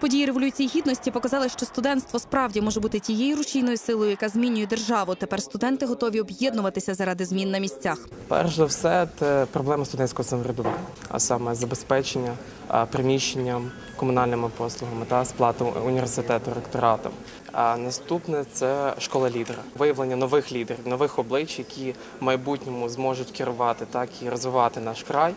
Події революції гідності показали, що студентство справді може бути тією рушійною силою, яка змінює державу. Тепер студенти готові об'єднуватися заради змін на місцях. Перш за все, це проблема студентського самоврядування, а саме забезпечення приміщенням, комунальними послугами та сплату університету ректоратом. А наступне це школа лідера, виявлення нових лідерів, нових облич, які в майбутньому зможуть керувати так і розвивати наш край.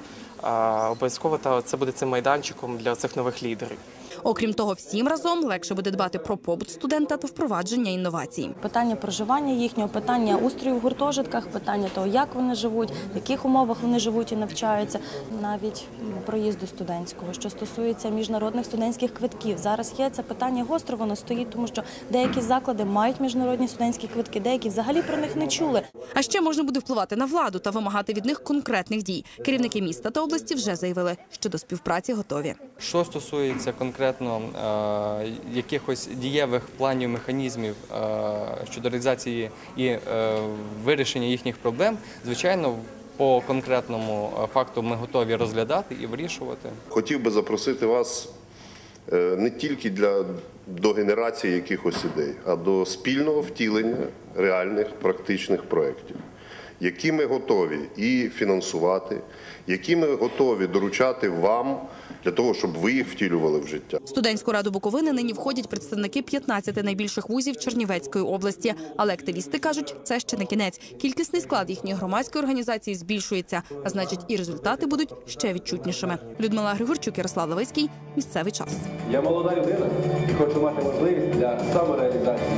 Обов'язково та це буде цим майданчиком для цих нових лідерів. Окрім того, всім разом легше буде дбати про побут студента та впровадження інновацій. Питання проживання їхнього, питання устрою в гуртожитках, питання того, як вони живуть, в яких умовах вони живуть і навчаються, навіть проїзду студентського, що стосується міжнародних студентських квитків. Зараз є це питання гостро, воно стоїть, тому що деякі заклади мають міжнародні студентські квитки, деякі взагалі про них не чули. А ще можна буде впливати на владу та вимагати від них конкретних дій. Керівники міста та області вже заявили, що до співпраці готові. Що стосується конкретно е, якихось дієвих планів, механізмів е, щодо реалізації і е, вирішення їхніх проблем, звичайно, по конкретному е, факту ми готові розглядати і вирішувати. Хотів би запросити вас е, не тільки для до генерації якихось ідей, а до спільного втілення реальних практичних проєктів, які ми готові і фінансувати, які ми готові доручати вам для того, щоб ви їх втілювали в життя. В студентську раду Буковини нині входять представники 15 найбільших вузів Чернівецької області. Але активісти кажуть, це ще не кінець. Кількісний склад їхньої громадської організації збільшується, а значить, і результати будуть ще відчутнішими. Людмила Григорчук, Ярослав Левицький. Місцевий час. Я молода людина і хочу мати можливість для самореалізації.